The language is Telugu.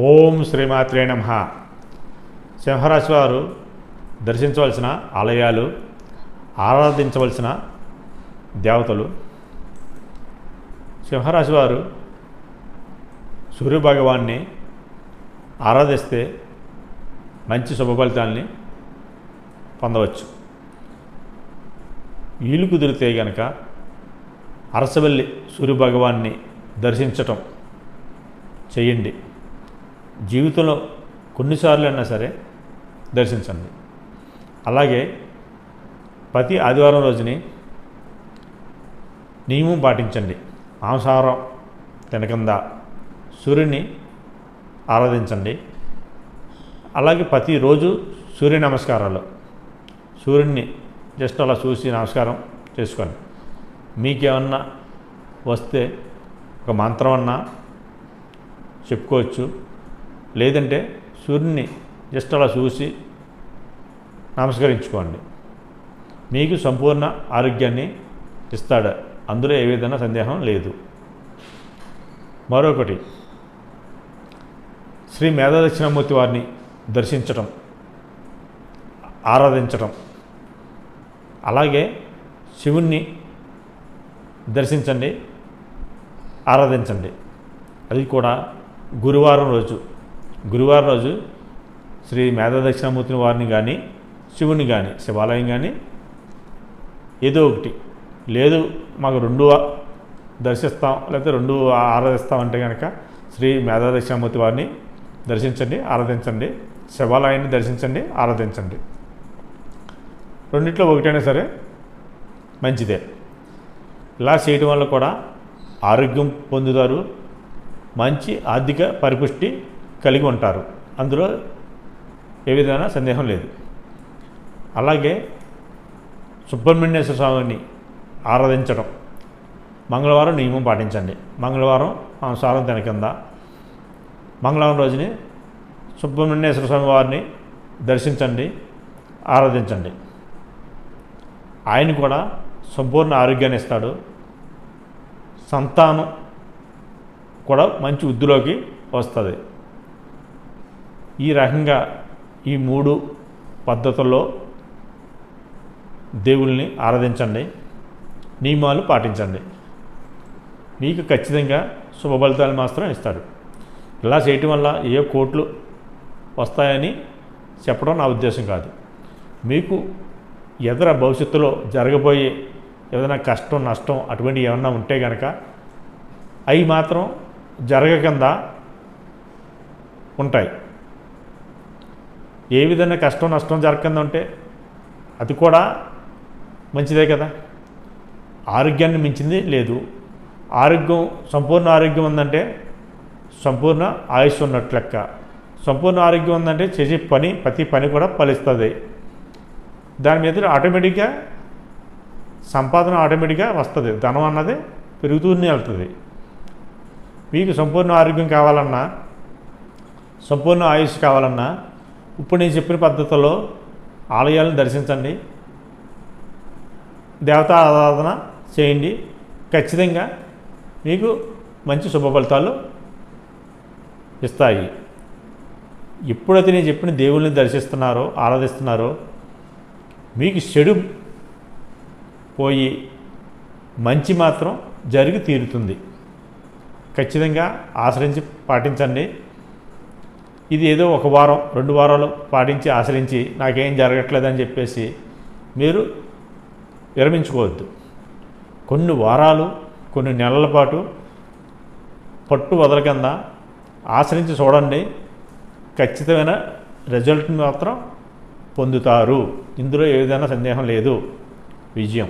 ఓం శ్రీమాత్రే నమ. సింహరాశి వారు దర్శించవలసిన ఆలయాలు ఆరాధించవలసిన దేవతలు. సింహరాశి వారు సూర్యభగవాన్ని ఆరాధిస్తే మంచి శుభ ఫలితాల్ని పొందవచ్చు. వీలు కుదిరితే గనక అరసవల్లి సూర్యభగవాన్ని దర్శించటం చేయండి. జీవితంలో కొన్నిసార్లు అయినా సరే దర్శించండి. అలాగే ప్రతి ఆదివారం రోజుని నియమం పాటించండి. మాంసాహారం తినకుండా సూర్యుని ఆరాధించండి. అలాగే ప్రతిరోజు సూర్య నమస్కారాలు. సూర్యుడిని జస్ట్ అలా చూసి నమస్కారం చేసుకోండి. మీకేమన్నా వస్తే ఒక మంత్రం అన్నా చెప్పుకోవచ్చు. లేదంటే సూర్యుని జస్ట్ అలా చూసి నమస్కరించుకోండి. మీకు సంపూర్ణ ఆరోగ్యాన్ని ఇస్తాడు. అందులో ఏ విధంగా సందేహం లేదు. మరొకటి శ్రీ మేధాదక్షిణమూర్తి వారిని దర్శించటం ఆరాధించటం. అలాగే శివుణ్ణి దర్శించండి ఆరాధించండి. అది కూడా గురువారం రోజు. గురువారం రోజు శ్రీ మేధాదక్షిణామూర్తిని వారిని కానీ శివుని కానీ శివాలయం కానీ ఏదో ఒకటి. లేదు మాకు రెండు దర్శిస్తాం లేకపోతే రెండు ఆరాధిస్తాం అంటే కనుక శ్రీ మేధాదక్షిణామూర్తి వారిని దర్శించండి ఆరాధించండి. శివాలయాన్ని దర్శించండి ఆరాధించండి. రెండిట్లో ఒకటైనా సరే మంచిదే. ఇలా చేయడం వల్ల కూడా ఆరోగ్యం పొందుతారు. మంచి ఆర్థిక పరిపుష్టి కలిగి ఉంటారు. అందులో ఏ విధమైన సందేహం లేదు. అలాగే సుబ్రహ్మణ్యేశ్వర స్వామిని ఆరాధించడం. మంగళవారం నియమం పాటించండి. మంగళవారం మాంసారం తినకింద మంగళవారం రోజుని సుబ్రహ్మణ్యేశ్వర స్వామి వారిని దర్శించండి ఆరాధించండి. ఆయన కూడా సంపూర్ణ ఆరోగ్యాన్ని ఇస్తాడు. సంతానం కూడా మంచి వృద్ధిలోకి వస్తుంది. ఈ రకంగా ఈ మూడు పద్ధతుల్లో దేవుల్ని ఆరాధించండి నియమాలు పాటించండి. మీకు ఖచ్చితంగా శుభ ఫలితాలు మాత్రం ఇస్తాడు ఇలా చేయటం వల్ల ఏ కోట్లు వస్తాయని చెప్పడం నా ఉద్దేశం కాదు. మీకు ఎదర భవిష్యత్తులో జరగబోయే ఏదైనా కష్టం నష్టం అటువంటి ఏమన్నా ఉంటే కనుక అవి మాత్రం జరగకుండా ఉంటాయి. ఏ విధంగా కష్టం నష్టం జరగకుందంటే అది కూడా మంచిదే కదా. ఆరోగ్యాన్ని మించింది లేదు. ఆరోగ్యం సంపూర్ణ ఆరోగ్యం ఉందంటే సంపూర్ణ ఆయుష్ ఉన్నట్లు లెక్క. సంపూర్ణ ఆరోగ్యం ఉందంటే చేసే పని ప్రతి పని కూడా ఫలిస్తుంది. దాని మీద ఆటోమేటిక్గా సంపాదన ఆటోమేటిక్గా వస్తుంది. ధనం అన్నది పెరుగుతూనే వెళ్తుంది. మీకు సంపూర్ణ ఆరోగ్యం కావాలన్నా సంపూర్ణ ఆయుష్ కావాలన్నా ఇప్పుడు నేను చెప్పిన పద్ధతిలో ఆలయాలను దర్శించండి. దేవతా ఆరాధన చేయండి. ఖచ్చితంగా మీకు మంచి శుభ ఫలితాలు ఇస్తాయి. ఎప్పుడైతే నేను చెప్పిన దేవుల్ని దర్శిస్తున్నారో ఆరాధిస్తున్నారో మీకు చెడు పోయి మంచి మాత్రం జరిగి తీరుతుంది. ఖచ్చితంగా ఆశ్రయించి పాటించండి. ఇది ఏదో ఒక వారం రెండు వారాలు పాటించి ఆశ్రయించి నాకేం జరగట్లేదని చెప్పేసి మీరు విరమించుకోవద్దు. కొన్ని వారాలు కొన్ని నెలల పాటు పట్టు వదలకుండా ఆశ్రయించి చూడండి. ఖచ్చితమైన రిజల్ట్ని మాత్రం పొందుతారు. ఇందులో ఏ సందేహం లేదు. విజయం.